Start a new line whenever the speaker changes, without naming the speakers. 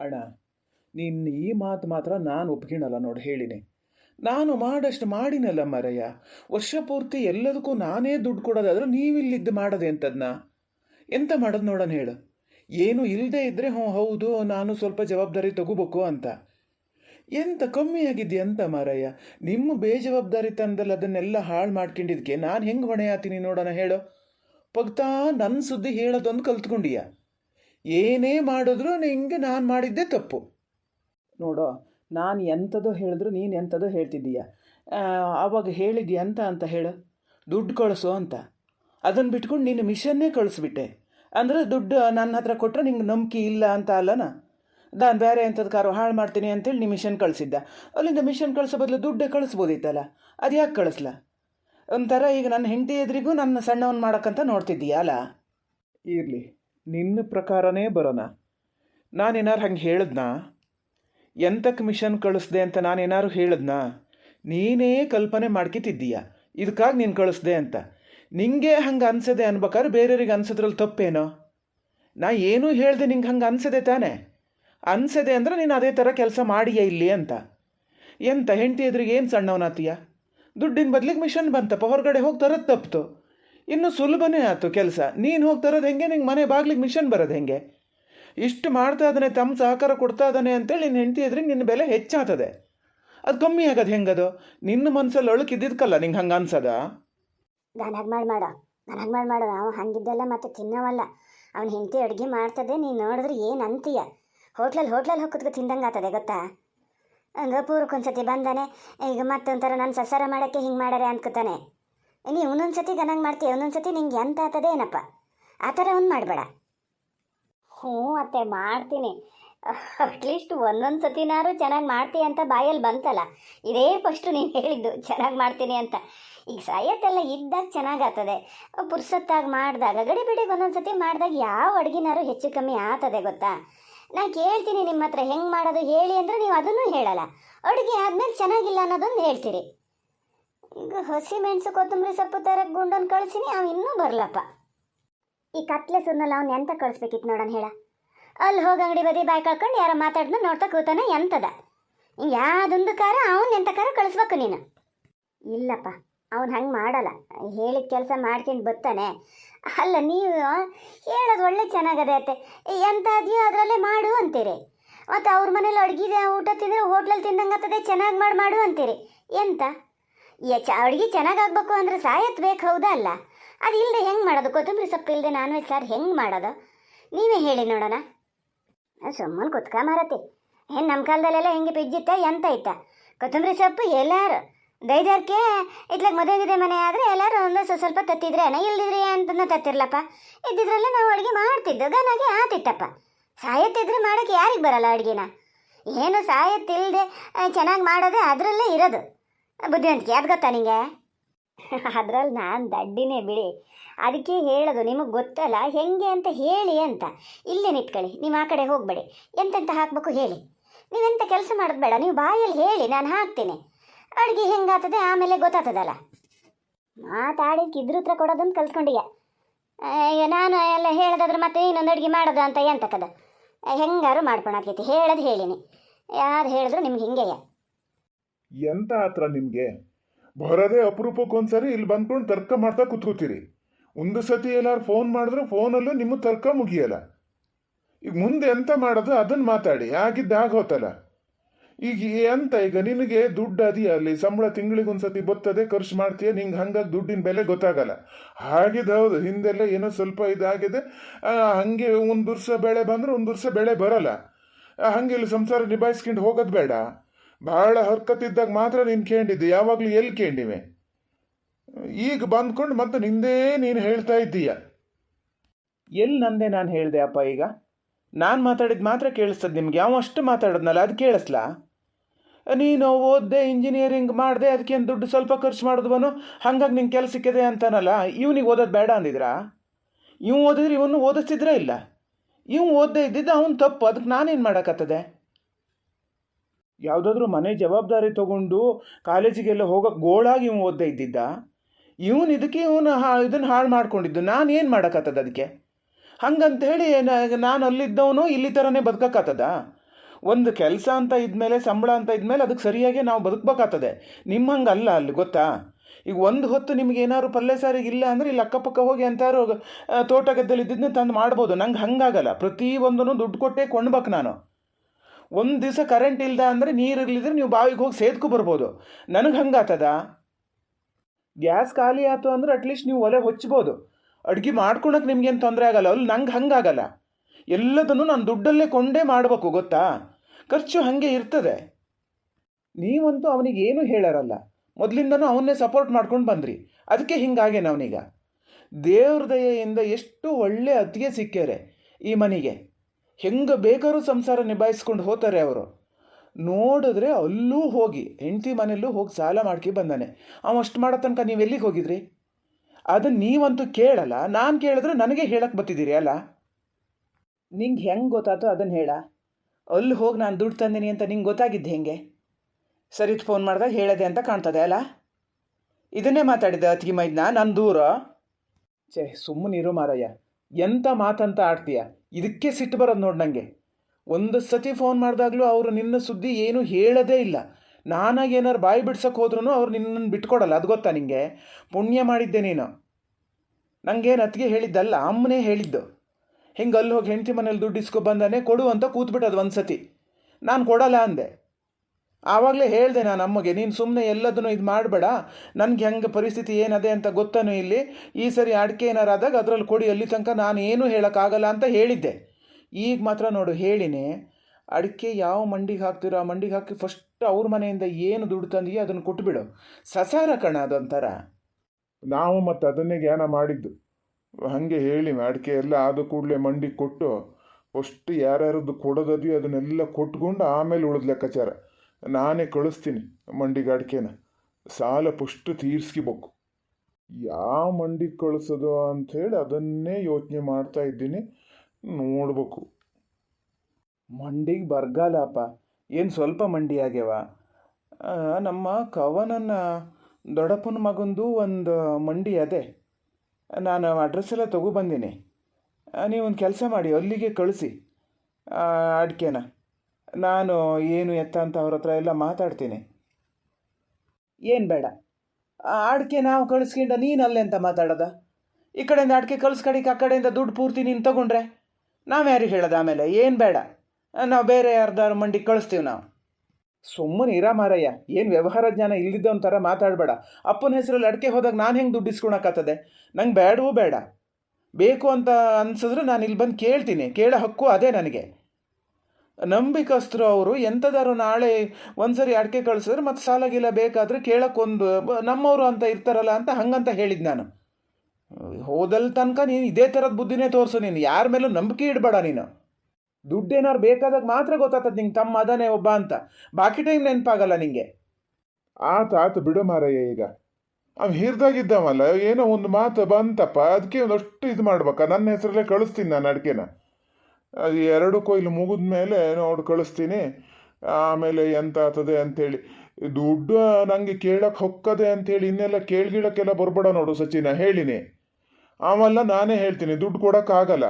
ಅಣ್ಣ ನಿನ್ನ ಈ ಮಾತು ಮಾತ್ರ ನಾನು ಒಪ್ಕೊಳಲ್ಲ ನೋಡಿ, ಹೇಳಿನಿ. ನಾನು ಮಾಡಷ್ಟು ಮಾಡಿನಲ್ಲ ಮರಯ್ಯ. ವರ್ಷ ಪೂರ್ತಿ ಎಲ್ಲದಕ್ಕೂ ನಾನೇ ದುಡ್ಡು ಕೊಡೋದಾದ್ರೆ ನೀವಿಲ್ಲಿದ್ದು ಮಾಡೋದೆ ಅಂತದ್ನ ಎಂತ ಮಾಡೋದು ನೋಡೋಣ ಹೇಳು. ಏನು ಇಲ್ಲದೆ ಇದ್ದರೆ ಹ್ಞೂ, ಹೌದು, ನಾನು ಸ್ವಲ್ಪ ಜವಾಬ್ದಾರಿ ತಗೋಬೇಕು ಅಂತ. ಎಂತ ಕಮ್ಮಿ ಆಗಿದ್ಯಾ ಅಂತ ಮಾರಯ್ಯ? ನಿಮ್ಮ ಬೇಜವಾಬ್ದಾರಿತನದಲ್ಲಿ ಅದನ್ನೆಲ್ಲ ಹಾಳು ಮಾಡ್ಕೊಂಡಿದ್ದಕ್ಕೆ ನಾನು ಹೆಂಗೆ ಹೊಣೆ ಆತೀನಿ ನೋಡೋಣ ಹೇಳು. ಪಗ್ತಾ ನನ್ನ ಸುದ್ದಿ ಹೇಳೋದೊಂದು ಕಲ್ತ್ಕೊಂಡೀಯ? ಏನೇ ಮಾಡಿದ್ರು ನಿಂಗೆ ನಾನು ಮಾಡಿದ್ದೇ ತಪ್ಪು. ನೋಡೋ, ನಾನು ಎಂಥದೋ ಹೇಳಿದ್ರು ನೀನು ಎಂಥದೋ ಹೇಳ್ತಿದ್ದೀಯ. ಆವಾಗ ಹೇಳಿದ್ಯ ಅಂತ ಅಂತ ಹೇಳು. ದುಡ್ಡು ಕಳಿಸು ಅಂತ. ಅದನ್ನು ಬಿಟ್ಕೊಂಡು ನೀನು ಮಿಷನ್ನೇ ಕಳಿಸ್ಬಿಟ್ಟೆ. ಅಂದರೆ ದುಡ್ಡು ನನ್ನ ಹತ್ರ ಕೊಟ್ಟರೆ ನಿಂಗೆ ನಂಬಿಕೆ ಇಲ್ಲ ಅಂತ ಅಲ್ಲನ? ನಾನು ಬೇರೆ ಎಂಥದ್ದು ಕಾರು ಹಾಳು ಮಾಡ್ತೀನಿ ಅಂತೇಳಿ ನೀ ಮಿಷನ್ ಕಳಿಸಿದ್ದ. ಅಲ್ಲಿಂದ ಮಿಷನ್ ಕಳಿಸೋ ಬದಲು ದುಡ್ಡೇ ಕಳಿಸ್ಬೋದಿತ್ತಲ್ಲ? ಅದು ಯಾಕೆ ಕಳಿಸ್ಲ? ಒಂಥರ ಈಗ ನನ್ನ ಹೆಂಡತಿ ಎದುರಿಗೂ ನನ್ನ ಸಣ್ಣವನ್ನು ಮಾಡೋಕ್ಕಂತ ನೋಡ್ತಿದ್ದೀಯಾ ಅಲ್ಲ? ಇರಲಿ. ನಿನ್ನ ಪ್ರಕಾರನೇ ಬರೋಣ. ನಾನೇನಾರು ಹಂಗೆ ಹೇಳಿದ್ನಾ? ಎಂತಕ್ಕೆ ಮಿಷನ್ ಕಳಿಸ್ದೆ ಅಂತ ನಾನೇನಾರು ಹೇಳಿದ್ನಾ? ನೀನೇ ಕಲ್ಪನೆ ಮಾಡ್ಕಿತಿದ್ದೀಯ. ಇದಕ್ಕಾಗಿ ನೀನು ಕಳಿಸ್ದೆ ಅಂತ. ನಿಂಗೆ ಹಂಗೆ ಅನ್ಸದೆ ಅನ್ಬೇಕಾದ್ರೆ ಬೇರೆಯವ್ರಿಗೆ ಅನ್ಸೋದ್ರಲ್ಲಿ ತಪ್ಪೇನೋ? ನಾ ಏನೂ ಹೇಳ್ದೆ ನಿಂಗೆ ಹಂಗೆ ಅನ್ಸದೆ ತಾನೇ? ಅನ್ಸದೆ ಅಂದ್ರೆ ನೀನು ಅದೇ ಥರ ಕೆಲಸ ಮಾಡಿಯೇ ಇಲ್ಲಿ ಅಂತ. ಎಂತ ಹೆಂಡತಿ ಎದುರಿಗೆ ಏನು ಸಣ್ಣವನಾತೀಯ? ದುಡ್ಡಿನ ಬದಲಿಗೆ ಮಿಷನ್ ಬಂತಪ್ಪ, ಹೊರಗಡೆ ಹೋಗಿ ತರೋದು ತಪ್ಪಿತು ಇನ್ನು ಸುಲಭನೇ ಆಯ್ತು ಕೆಲಸ. ನೀನು ಹೋಗಿ ತರೋದು ಹೆಂಗೆ? ನಿಂಗೆ ಮನೆ ಬಾಗ್ಲಿಗೆ ಮಿಷನ್ ಬರೋದು ಹೆಂಗೆ? ಇಷ್ಟು ಮಾಡ್ತಾ ಇದ್ದಾನೆ, ತಮ್ಮ ಸಹಕಾರ ಕೊಡ್ತಾ ಇದ್ದಾನೆ ಅಂತೇಳಿ ನಿನ್ನ ಹೆಂಡತಿ ಇದ್ರೆ ನಿನ್ನ ಬೆಲೆ ಹೆಚ್ಚಾಗ್ತದೆ. ಅದು ಕಮ್ಮಿ ಆಗೋದು ಹೆಂಗದು? ನಿನ್ನ ಮನಸ್ಸಲ್ಲಿ ಒಳಕಿದ್ದಿದ್ಕಲ್ಲ ನಿಂಗೆ ಹಂಗೆ ಅನ್ಸದ?
ನಾನು ಹಾಗೆ ಮಾಡಿ ಮಾಡೋ. ನಾನು ಹಾಗೆ ಮಾಡಿ ಮಾಡೋ. ಅವ ಹಂಗಿದ್ದಲ್ಲ ಮತ್ತೆ ತಿನ್ನವಲ್ಲ. ಅವ್ನ ಹೆಂಡತಿ ಅಡುಗೆ ಮಾಡ್ತದೆ, ನೀನು ನೋಡಿದ್ರೆ ಏನು ಅಂತೀಯ? ಹೋಟ್ಲಲ್ಲಿ ಹೋಟ್ಲಲ್ಲಿ ಹೋಗಿ ತಿಂದಂಗೆ ಆಗ್ತದೆ, ಗೊತ್ತಾ? ಹಂಗೆ ಪೂರ್ವಕ್ಕೊಂದ್ಸತಿ ಬಂದಾನೆ, ಈಗ ಮತ್ತೊಂಥರ ನಾನು ಸಸಾರ ಮಾಡೋಕ್ಕೆ ಹಿಂಗೆ ಮಾಡಾರೆ ಅನ್ಕೋತಾನೆ ನೀ ಒಂದೊಂದು ಸತಿ ಗನಂಗೆ ಮಾಡ್ತೀಯ, ಒಂದೊಂದು ಸತಿ ನಿಂಗೆ ಎಂತ ಆಗ್ತದೆ ಏನಪ್ಪ? ಆ ಥರ ಒಂದು ಮಾಡಬೇಡ. ಹ್ಞೂ ಅತ್ತೆ, ಮಾಡ್ತೀನಿ. ಅಟ್ಲೀಸ್ಟ್ ಒಂದೊಂದು ಸತಿನಾರು ಚೆನ್ನಾಗಿ ಮಾಡ್ತೀಯ ಅಂತ ಬಾಯಲ್ಲಿ ಬಂತಲ್ಲ? ಇದೇ ಫಸ್ಟು ನೀನು ಹೇಳಿದ್ದು, ಚೆನ್ನಾಗಿ ಮಾಡ್ತೀನಿ ಅಂತ. ಈಗ ಸಾಯತ್ತೆಲ್ಲ ಇದ್ದಾಗ ಚೆನ್ನಾಗಾಗ್ತದೆ ಪುರ್ಸತ್ತಾಗಿ ಮಾಡಿದಾಗ ಗಡಿಬಿಡಿಗೆ ಒಂದೊಂದು ಸತಿ ಮಾಡಿದಾಗ ಯಾವ ಅಡುಗೆನಾರು ಹೆಚ್ಚು ಕಮ್ಮಿ ಆಗ್ತದೆ ಗೊತ್ತಾ? ನಾ ಕೇಳ್ತೀನಿ ನಿಮ್ಮ ಹತ್ರ ಹೆಂಗೆ ಮಾಡೋದು ಹೇಳಿ ಅಂದರೆ ನೀವು ಅದನ್ನು ಹೇಳಲ್ಲ. ಅಡುಗೆ ಆದಮೇಲೆ ಚೆನ್ನಾಗಿಲ್ಲ ಅನ್ನೋದೊಂದು ಹೇಳ್ತೀರಿ. ಈಗ ಹಸಿ ಮೆಣಸು ಕೊತ್ತಂಬರಿ ಸೊಪ್ಪು ತರ ಗುಂಡನ್ ಕಳಿಸಿನಿ, ಅವ ಇನ್ನೂ ಬರ್ಲಪ್ಪ. ಈ ಕತ್ಲೆ ಸುನ್ನಲ್ಲ ಅವ್ನು ಎಂತ ಕಳಿಸ್ಬೇಕಿತ್ತು ನೋಡೋಣ ಹೇಳ. ಅಲ್ಲಿ ಹೋಗಿ ಅಂಗಡಿ ಬದಿ ಬಾಯ್ ಕಳ್ಕೊಂಡು ಯಾರೋ ಮಾತಾಡ್ದು ನೋಡ್ತಾ ಕೂತಾನೆ ಎಂತದ. ಯಾವುದೊಂದು ಕಾರ ಅವನ್ ಎಂತ ಕಾರ ಕಳಿಸ್ಬೇಕು ನೀನು. ಇಲ್ಲಪ್ಪ, ಅವ್ನು ಹಂಗೆ ಮಾಡಲ್ಲ. ಹೇಳಿದ ಕೆಲಸ ಮಾಡ್ಕೊಂಡು ಬರ್ತಾನೆ. ಅಲ್ಲ ನೀವು ಹೇಳೋದು ಒಳ್ಳೆ ಚೆನ್ನಾಗದೆ ಅತ್ತೆ. ಎಂತ ಅದೆಯೋ ಅದರಲ್ಲೇ ಮಾಡು ಅಂತೀರಿ. ಮತ್ತು ಅವ್ರ ಮನೇಲಿ ಅಡುಗೆ ಊಟ ತಿಂದರೆ ಹೋಟ್ಲಲ್ಲಿ ತಿಂದಂಗೆ ಆಗ್ತದೆ, ಚೆನ್ನಾಗಿ ಮಾಡಿ ಮಾಡು ಅಂತೀರಿ. ಎಂತ? ಅಡುಗೆ ಚೆನ್ನಾಗಾಗಬೇಕು ಅಂದರೆ ಸಾಯತ್ ಬೇಕು, ಹೌದಾ ಅಲ್ಲ? ಅದು ಇಲ್ಲದೆ ಹೆಂಗೆ ಮಾಡೋದು? ಕೊತ್ತಂಬರಿ ಸೊಪ್ಪು ಇಲ್ಲದೆ ನಾನ್ ವೆಜ್ ಸಾರು ಹೆಂಗೆ ಮಾಡೋದು? ನೀವೇ ಹೇಳಿ ನೋಡೋಣ. ಸುಮ್ಮನೆ ಕುತ್ಕ ಮಾರತಿ. ಏನು ನಮ್ಮ ಕಾಲದಲ್ಲೆಲ್ಲ ಹೆಂಗೆ ಪಿಜ್ಜಿತ್ತ ಎಂತ ಇತ್ತ? ಕೊತ್ತಂಬರಿ ಸೊಪ್ಪು ಎಲ್ಲಾರು. ದೈದಾರ್ಕೆ ಇತ್ಲಾಗ ಮದುವೆಗಿದೆ ಮನೆ ಆದರೆ ಎಲ್ಲರೂ ಒಂದು ಸ್ವಲ್ಪ ತತ್ತಿದ್ರೆ ಇಲ್ದಿದ್ರೆ ಅಂತಂದು ತತ್ತಿರ್ಲಪ್ಪ? ಇದ್ದಿದ್ರಲ್ಲ ನಾವು ಅಡುಗೆ ಮಾಡ್ತಿದ್ದು. ಗನಾಗೆ ಆತಿತ್ತಪ್ಪ. ಸಾಯತ್ತಿದ್ರೆ ಮಾಡೋಕ್ಕೆ ಯಾರಿಗೆ ಬರಲ್ಲ ಅಡುಗೆನ? ಏನು ಸಾಯತ್ತಿಲ್ಲದೆ ಚೆನ್ನಾಗಿ ಮಾಡೋದೇ ಅದರಲ್ಲೇ ಇರೋದು. ಬುದ್ಧಿವಂತಿಕೆ, ಅದು ಗೊತ್ತಾ ನಿಂಗೆ? ಅದ್ರಲ್ಲಿ ನಾನು ದಡ್ಡಿನೇ ಬಿಡಿ. ಅದಕ್ಕೆ ಹೇಳೋದು ನಿಮಗೆ ಗೊತ್ತಲ್ಲ, ಹೆಂಗೆ ಅಂತ ಹೇಳಿ ಅಂತ. ಇಲ್ಲೇ ನಿಂತ್ಕೊಳ್ಳಿ, ನೀವು ಆ ಕಡೆ ಹೋಗಬೇಡಿ. ಎಂತೆಂತ ಹಾಕಬೇಕು ಹೇಳಿ. ನೀವೆಂತ ಕೆಲಸ ಮಾಡೋದು ಬೇಡ, ನೀವು ಬಾಯಲ್ಲಿ ಹೇಳಿ, ನಾನು ಹಾಕ್ತೀನಿ. ಅಡುಗೆ ಹೆಂಗಾಗ್ತದೆ, ಆಮೇಲೆ ಗೊತ್ತಾಗ್ತದಲ್ಲ. ಮಾತಾಡಿಕ್ಕೆ ಇದ್ರ ಹತ್ರ ಕೊಡೋದನ್ನು ಕಲ್ತ್ಕೊಂಡಿಯ ಈಗ ನಾನು ಎಲ್ಲ ಹೇಳೋದಾದ್ರೆ ಮತ್ತೆ ಇನ್ನೊಂದು ಅಡುಗೆ ಮಾಡೋದು ಅಂತ ಎಂತಕ್ಕದ? ಹೆಂಗಾರು ಮಾಡ್ಕೊಳಕೈತಿ ಹೇಳೋದು ಹೇಳಿನಿ. ಯಾರು ಹೇಳಿದ್ರು ನಿಮ್ಗೆ ಹಿಂಗೆಯ.
ಎಂತ ಆತ್ರ ನಿಮಗೆ? ಬರೋದೇ ಅಪರೂಪಕ್ಕೊಂದ್ಸರಿ ಇಲ್ಲಿ ಬಂದ್ಕೊಂಡು ತರ್ಕ ಮಾಡ್ತಾ ಕುತ್ಕೋತೀರಿ. ಒಂದು ಸತಿ ಎಲ್ಲಾರು ಫೋನ್ ಮಾಡಿದ್ರೆ ಫೋನಲ್ಲೂ ನಿಮ್ಮ ತರ್ಕ ಮುಗಿಯಲ್ಲ. ಈಗ ಮುಂದೆ ಎಂತ ಮಾಡೋದು ಅದನ್ನು ಮಾತಾಡಿ ಆಗಿದ್ದ ಆಗೋತಲ್ಲ ಈಗ ಎಂತ ಈಗ ನಿನಗೆ ದುಡ್ಡು ಅದೀಯ ಅಲ್ಲಿ ಸಂಬಳ ತಿಂಗಳಿಗೊಂದ್ಸತಿ ಬರ್ತದೆ, ಖರ್ಚು ಮಾಡ್ತೀಯ, ನಿಂಗೆ ಹಂಗಾಗಿ ದುಡ್ಡಿನ ಬೆಲೆ ಗೊತ್ತಾಗಲ್ಲ. ಹಾಗಿದ್ದು ಹೌದು, ಹಿಂದೆಲ್ಲ ಏನೋ ಸ್ವಲ್ಪ ಇದಾಗಿದೆ ಹಾಗೆ ಒಂದು ವರ್ಷ ಬೆಳೆ ಬಂದರೆ ಒಂದು ವರ್ಷ ಬೆಳೆ ಬರಲ್ಲ. ಹಂಗೆ ಇಲ್ಲಿ ಸಂಸಾರ ನಿಭಾಯಿಸ್ಕೊಂಡು ಹೋಗೋದು ಬೇಡ. ಭಾಳ ಹರ್ಕತ್ತಿದ್ದಾಗ ಮಾತ್ರ ನೀನು ಕೇಳಿದ್ದೆ. ಯಾವಾಗಲೂ ಎಲ್ಲಿ ಕೇಳಿವೆ? ಈಗ ಬಂದ್ಕೊಂಡು ಮತ್ತೆ ನಿಂದೇ ನೀನು ಹೇಳ್ತಾ ಇದ್ದೀಯ.
ಎಲ್ಲಿ ನಂದೆ ನಾನು ಹೇಳಿದೆ ಅಪ್ಪ ಈಗ? ನಾನು ಮಾತಾಡಿದ್ದು ಮಾತ್ರ ಕೇಳಿಸ್ತದೆ ನಿಮ್ಗೆ. ಯಾವ ಅಷ್ಟು ಮಾತಾಡೋದ್ನಲ್ಲ, ಅದು ಕೇಳಿಸ್ಲಾ? ನೀನು ಓದ್ದೆ ಇಂಜಿನಿಯರಿಂಗ್ ಮಾಡಿದೆ ಅದಕ್ಕೇನು ದುಡ್ಡು ಸ್ವಲ್ಪ ಖರ್ಚು ಮಾಡಿದ್ವನು? ಹಂಗಾಗಿ ನಿಂಗೆ ಕೆಲಸ ಸಿಕ್ಕಿದೆ ಅಂತಾನಲ್ಲ, ಇವನಿಗೆ ಓದೋದು ಬೇಡ ಅಂದಿದ್ರಾ? ಇವ್ ಓದಿದ್ರೆ ಇವನು ಓದಿಸ್ತಿದ್ರೆ ಇಲ್ಲ. ಇವ್ ಓದದೇ ಇದ್ದಿದ್ದ ಅವ್ನು ತಪ್ಪು. ಅದಕ್ಕೆ ನಾನೇನು ಮಾಡೋಕ್ಕತ್ತದೆ ಯಾವುದಾದ್ರೂ ಮನೆ ಜವಾಬ್ದಾರಿ ತಗೊಂಡು ಕಾಲೇಜಿಗೆಲ್ಲ ಹೋಗೋಕೆ ಗೋಳಾಗಿ ಇವ್ನು ಓದ್ದೆ ಇದ್ದಿದ್ದ? ಇವನು ಇದಕ್ಕೆ ಇವನು ಹಾ ಇದನ್ನು ಹಾಳು ಮಾಡ್ಕೊಂಡಿದ್ದು. ನಾನು ಏನು ಮಾಡೋಕ್ಕತ್ತದ ಅದಕ್ಕೆ ಹಂಗಂತ ಹೇಳಿ ನಾನು ಅಲ್ಲಿದ್ದವನು ಇಲ್ಲಿ ಥರನೇ ಬದುಕಕ್ಕಾತದ? ಒಂದು ಕೆಲಸ ಅಂತ ಇದ್ಮೇಲೆ, ಸಂಬಳ ಅಂತ ಇದ್ಮೇಲೆ ಅದಕ್ಕೆ ಸರಿಯಾಗಿ ನಾವು ಬದುಕಬೇಕಾಗ್ತದೆ ನಿಮ್ಮ ಹಂಗೆ ಅಲ್ಲ ಅಲ್ಲಿ ಗೊತ್ತಾ? ಈಗ ಒಂದು ಹೊತ್ತು ನಿಮ್ಗೆ ಏನಾದ್ರು ಪಲ್ಯ ಸಾರಿಗೆ ಇಲ್ಲ ಅಂದರೆ ಇಲ್ಲಿ ಅಕ್ಕಪಕ್ಕ ಹೋಗಿ ಅಂತಾರು ತೋಟ ಇದ್ದಿದ್ದನ್ನ ತಂದು ಮಾಡ್ಬೋದು. ನಂಗೆ ಹಂಗಾಗಲ್ಲ. ಪ್ರತಿ ಒಂದನ್ನು ದುಡ್ಡು ಕೊಟ್ಟೇ ಕೊಂಡ್ಬೇಕು ನಾನು. ಒಂದು ದಿವಸ ಕರೆಂಟ್ ಇಲ್ಲದ ಅಂದರೆ ನೀರು ಇರ್ಲಿದ್ರೆ ನೀವು ಬಾವಿಗೆ ಹೋಗಿ ಸೇದ್ಕೊ ಬರ್ಬೋದು. ನನಗೆ ಹಂಗಾತದ? ಗ್ಯಾಸ್ ಖಾಲಿ ಆಯ್ತು ಅಂದ್ರೆ ಅಟ್ಲೀಸ್ಟ್ ನೀವು ಒಲೆ ಹೊಚ್ಬೋದು. ಅಡುಗೆ ಮಾಡ್ಕೊಳಕ್ಕೆ ನಿಮ್ಗೇನು ತೊಂದರೆ ಆಗಲ್ಲ. ಅಲ್ಲಿ ನಂಗೆ ಹಂಗಾಗಲ್ಲ. ಎಲ್ಲದನ್ನು ನಾನು ದುಡ್ಡಲ್ಲೇ ಕೊಂಡೇ ಮಾಡಬೇಕು, ಗೊತ್ತಾ? ಖರ್ಚು ಹಾಗೆ ಇರ್ತದೆ. ನೀವಂತೂ ಅವನಿಗೆ ಏನೂ ಹೇಳರಲ್ಲ. ಮೊದಲಿಂದನೂ ಅವನ್ನೇ ಸಪೋರ್ಟ್ ಮಾಡ್ಕೊಂಡು ಬಂದ್ರಿ. ಅದಕ್ಕೆ ಹಿಂಗಾಗೇನು ಅವನೀಗ? ದೇವ್ರ ದಯೆಯಿಂದ ಎಷ್ಟು ಒಳ್ಳೆ ಅತ್ತಿಗೆ ಸಿಕ್ಕ್ಯಾರೆ ಈ ಮನೆಗೆ. ಹೆಂಗೆ ಬೇಕಾದ್ರೂ ಸಂಸಾರ ನಿಭಾಯಿಸ್ಕೊಂಡು ಹೋತಾರೆ ಅವರು. ನೋಡಿದ್ರೆ ಅಲ್ಲೂ ಹೋಗಿ, ಹೆಂಡತಿ ಮನೆಯಲ್ಲೂ ಹೋಗಿ ಸಾಲ ಮಾಡ್ಕೊ ಬಂದಾನೆ. ಅವ ಅಷ್ಟು ಮಾಡೋ ತನಕ ನೀವು ಎಲ್ಲಿಗೆ ಹೋಗಿದ್ರಿ? ಅದನ್ನು ನೀವಂತೂ ಕೇಳಲ್ಲ, ನಾನು ಕೇಳಿದ್ರೆ ನನಗೆ ಹೇಳಕ್ಕೆ ಬತ್ತಿದ್ದೀರಿ ಅಲ್ಲ? ನಿಂಗೆ ಹೆಂಗೆ ಗೊತ್ತಾಯ್ತು ಅದನ್ನು ಹೇಳ. ಅಲ್ಲಿ ಹೋಗಿ ನಾನು ದುಡ್ಡು ತಂದೀನಿ ಅಂತ ನಿಂಗೆ ಗೊತ್ತಾಗಿದ್ದೆ ಹೆಂಗೆ? ಸರಿ ಫೋನ್ ಮಾಡಿದಾಗ ಹೇಳದೆ ಅಂತ ಕಾಣ್ತದೆ ಅಲ್ಲ? ಇದನ್ನೇ ಮಾತಾಡಿದ್ದೆ ಅತ್ಗಿ ಮೈದ್ನ, ನಾನು ದೂರ. ಛೇ ಸುಮ್ಮನಿರು ಮಾರಯ್ಯ. ಎಂಥ ಮಾತಂತ ಆಡ್ತೀಯ? ಇದಕ್ಕೆ ಸಿಟ್ಟು ಬರೋದು ನೋಡಿ ನನಗೆ ಒಂದು ಸತಿ ಫೋನ್ ಮಾಡಿದಾಗಲೂ ಅವರು ನಿನ್ನ ಸುದ್ದಿ ಏನೂ ಹೇಳೋದೇ ಇಲ್ಲ. ನಾನಾಗಿ ಏನಾರು ಬಾಯಿ ಬಿಡ್ಸಕ್ಕೆ ಹೋದ್ರೂ ಅವ್ರು ನಿನ್ನನ್ನು ಬಿಟ್ಕೊಡಲ್ಲ. ಅದು ಗೊತ್ತಾ ನಿಂಗೆ? ಪುಣ್ಯ ಮಾಡಿದ್ದೆ ನೀನು. ನನಗೇನು ಅತ್ತಿಗೆ ಹೇಳಿದ್ದಲ್ಲ, ಅಮ್ಮನೇ ಹೇಳಿದ್ದು. ಹಿಂಗೆ ಅಲ್ಲಿ ಹೋಗಿ ಹೆಂಡತಿ ಮನೇಲಿ ದುಡ್ಡು ಇಸ್ಕೊ ಬಂದಾನೆ ಕೊಡು ಅಂತ ಕೂತ್ಬಿಟ್ಟದು ಒಂದು ಸತಿ ನಾನು ಕೊಡಲ್ಲ ಅಂದೆ. ಆವಾಗಲೇ ಹೇಳಿದೆ ನಾನು ಅಮ್ಮಗೆ, ನೀನು ಸುಮ್ಮನೆ ಎಲ್ಲದನ್ನು ಇದು ಮಾಡಬೇಡ. ನನಗೆ ಹೆಂಗೆ ಪರಿಸ್ಥಿತಿ ಏನದೆ ಅಂತ ಗೊತ್ತಾನು ಇಲ್ಲಿ. ಈ ಸರಿ ಅಡಿಕೆ ಏನಾರು ಆದಾಗ ಅದರಲ್ಲಿ ಕೊಡಿ, ಅಲ್ಲಿ ತನಕ ನಾನು ಏನೂ ಹೇಳೋಕ್ಕಾಗಲ್ಲ ಅಂತ ಹೇಳಿದ್ದೆ. ಈಗ ಮಾತ್ರ ನೋಡು, ಹೇಳಿನಿ, ಅಡಿಕೆ ಯಾವ ಮಂಡಿಗೆ ಹಾಕ್ತೀರೋ ಆ ಮಂಡಿಗೆ ಹಾಕಿ ಫಸ್ಟ್ ಅವ್ರ ಮನೆಯಿಂದ ಏನು ದುಡ್ಡು ತಂದೀಯ ಅದನ್ನು ಕೊಟ್ಬಿಡು. ಸಸಾರ ಕಣ ಅದೊಂಥರ.
ನಾವು ಮತ್ತು ಅದನ್ನೇ ಜ್ಞಾನ ಮಾಡಿದ್ದು. ಹಾಗೆ ಹೇಳಿ ಅಡಿಕೆ ಎಲ್ಲ ಆದ ಕೂಡಲೇ ಮಂಡಿಗೆ ಕೊಟ್ಟು, ಫಸ್ಟ್ ಯಾರ್ಯಾರದ್ದು ಕೊಡೋದದ್ವಿ ಅದನ್ನೆಲ್ಲ ಕೊಟ್ಕೊಂಡು ಆಮೇಲೆ ಉಳಿದ ಲೆಕ್ಕಾಚಾರ. ನಾನೇ ಕಳಿಸ್ತೀನಿ ಮಂಡಿಗೆ ಅಡಿಕೆನ ಸಾಲ ಪುಷ್ಟ ತೀರ್ಸ್ಕಿಬೇಕು. ಯಾವ ಮಂಡಿಗೆ ಕಳಿಸೋದು ಅಂಥೇಳಿ ಅದನ್ನೇ ಯೋಚನೆ ಮಾಡ್ತಾ ಇದ್ದೀನಿ. ನೋಡ್ಬೇಕು.
ಮಂಡಿಗೆ ಬರಗಾಲಪ್ಪ. ಏನು ಸ್ವಲ್ಪ ಮಂಡಿ ಆಗ್ಯಾವ? ನಮ್ಮ ಕವನನ ದೊಡಪ್ಪನ ಮಗಂದು ಒಂದು ಮಂಡಿ ಅದೇ. ನಾನು ಅಡ್ರೆಸ್ ಎಲ್ಲ ತೊಗೊಬಂದೀನಿ ನೀವೊಂದು ಕೆಲಸ ಮಾಡಿ ಅಲ್ಲಿಗೆ ಕಳಿಸಿ. ಅಡಿಕೆನ. ನಾನು ಏನು ಎತ್ತ ಅಂತ ಅವ್ರ ಹತ್ರ ಎಲ್ಲ ಮಾತಾಡ್ತೀನಿ. ಏನು ಬೇಡ. ಅಡಿಕೆ ನಾವು ಕಳಿಸ್ಕೊಂಡ ನೀನು ಅಲ್ಲೇ ಅಂತ ಮಾತಾಡೋದ? ಈ ಕಡೆಯಿಂದ ಅಡಿಕೆ ಕಳಿಸ್ಕಡಿಕ್ಕೆ ಆ ಕಡೆಯಿಂದ ದುಡ್ಡು ಪೂರ್ತಿ ನೀನು ತಗೊಂಡ್ರೆ? ನಾವು ಯಾರಿಗೆ ಹೇಳೋದು ಆಮೇಲೆ? ಏನು ಬೇಡ. ನಾವು ಬೇರೆ ಯಾರ್ದಾರು ಮಂಡಿಗೆ ಕಳಿಸ್ತೀವಿ ನಾವು. ಸುಮ್ಮನೆ ಇರ ಮಾರಯ್ಯ. ಏನು ವ್ಯವಹಾರ ಜ್ಞಾನ ಇಲ್ದಿದ್ದವನ ಒಂಥರ ಮಾತಾಡಬೇಡ. ಅಪ್ಪನ ಹೆಸರಲ್ಲಿ ಅಡಿಕೆ ಹೋದಾಗ ನಾನು ಹೆಂಗೆ ದುಡ್ಡು ಇಸ್ಕೊಳಕ್ಕಾಗ್ತದೆ ನಂಗೆ ಬೇಡವೂ ಬೇಡ. ಬೇಕು ಅಂತ ಅನ್ಸಿದ್ರೆ ನಾನು ಇಲ್ಲಿ ಬಂದು ಕೇಳ್ತೀನಿ. ಕೇಳೋ ಹಕ್ಕು ಅದೇ ನನಗೆ. ನಂಬಿಕಸ್ತರು ಅವರು ಎಂಥದಾರು ನಾಳೆ ಒಂದ್ಸರಿ ಅಡಿಕೆ ಕಳ್ಸಿದ್ರೆ ಮತ್ತೆ ಸಾಲ ಗೀಲ ಬೇಕಾದ್ರೆ ಕೇಳೋಕ್ಕೊಂದು, ನಮ್ಮವರು ಅಂತ ಇರ್ತಾರಲ್ಲ ಅಂತ ಹಂಗಂತ ಹೇಳಿದ್ದು ನಾನು. ಹೋದಲ್ ತನಕ ನೀನು ಇದೇ ಥರದ ಬುದ್ಧಿನೇ ತೋರಿಸು ನೀನು. ಯಾರ ಮೇಲೂ ನಂಬಿಕೆ ಇಡಬೇಡ ನೀನು. ದುಡ್ಡೇನಾರು ಬೇಕಾದಾಗ ಮಾತ್ರ ಗೊತ್ತಾಗ್ತದೆ ನಿಂಗೆ ತಮ್ಮ ಅದಾನೆ ಒಬ್ಬ ಅಂತ. ಬಾಕಿ ಟೈಮ್ ನೆನಪಾಗಲ್ಲ ನಿಂಗೆ.
ಆತ, ಆತು ಬಿಡು ಮಾರಯ್ಯ ಈಗ. ಅವ್ ಹಿರಿದಾಗಿದ್ದಾವಲ್ಲ, ಏನೋ ಒಂದು ಮಾತು ಬಂತಪ್ಪ ಅದಕ್ಕೆ ಒಂದಷ್ಟು ಇದು ಮಾಡ್ಬೇಕಾ. ನನ್ನ ಹೆಸರಲ್ಲೇ ಕಳಿಸ್ತೀನಿ ನಾನು ಅಡಿಕೆನ. ಅದು ಎರಡು ಕೊಯ್ಲು ಮುಗಿದ ಮೇಲೆ ನೋಡಿ ಕಳಿಸ್ತೀನಿ, ಆಮೇಲೆ ಎಂತ ಆಗ್ತದೆ ಅಂಥೇಳಿ ದುಡ್ಡು ನನಗೆ ಕೇಳಕ್ಕೆ ಹೊಕ್ಕದೆ ಅಂಥೇಳಿ ಇನ್ನೆಲ್ಲ ಕೇಳ್ಗಿಡಕ್ಕೆಲ್ಲ ಬರ್ಬೇಡ ನೋಡು ಸಚಿನ, ಹೇಳಿನಿ. ಆಮೇಲೆ ನಾನೇ ಹೇಳ್ತೀನಿ, ದುಡ್ಡು ಕೊಡೋಕ್ಕಾಗಲ್ಲ.